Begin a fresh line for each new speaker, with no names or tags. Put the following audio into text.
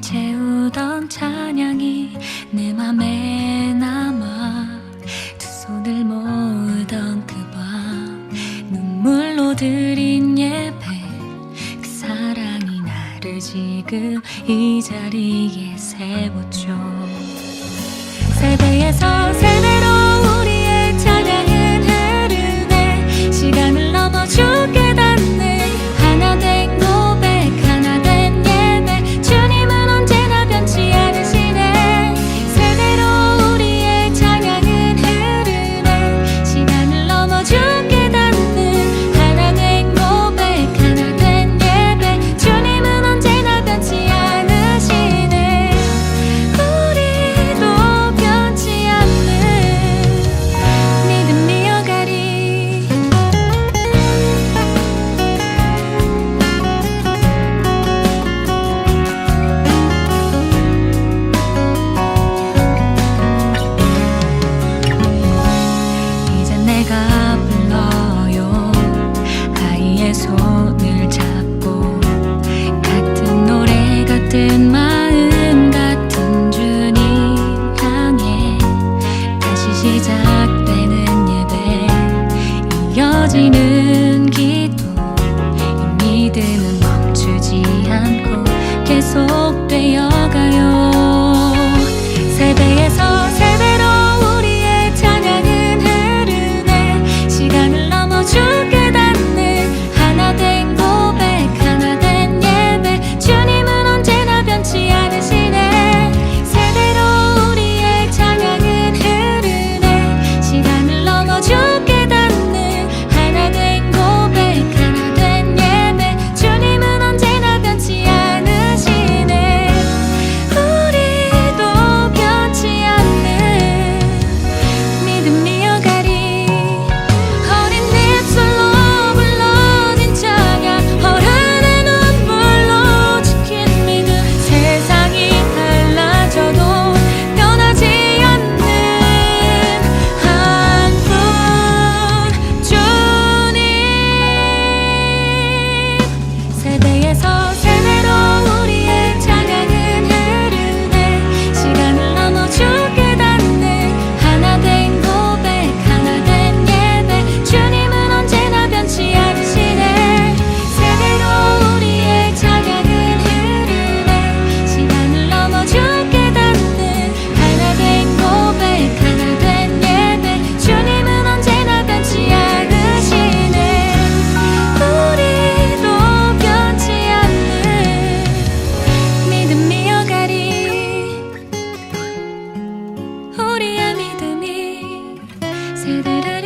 채우던 찬양이 내 맘에 남아 두 손을 모으던 그 밤 눈물로 드린 예배 그 사랑이 나를 지금 이 자리에 세웠죠. 세배에서 세 손을 잡고 같은 노래 같은 마음 같은 주님 향해 다시 시작되는 예배. 이어지는 우리의 믿음이 세대를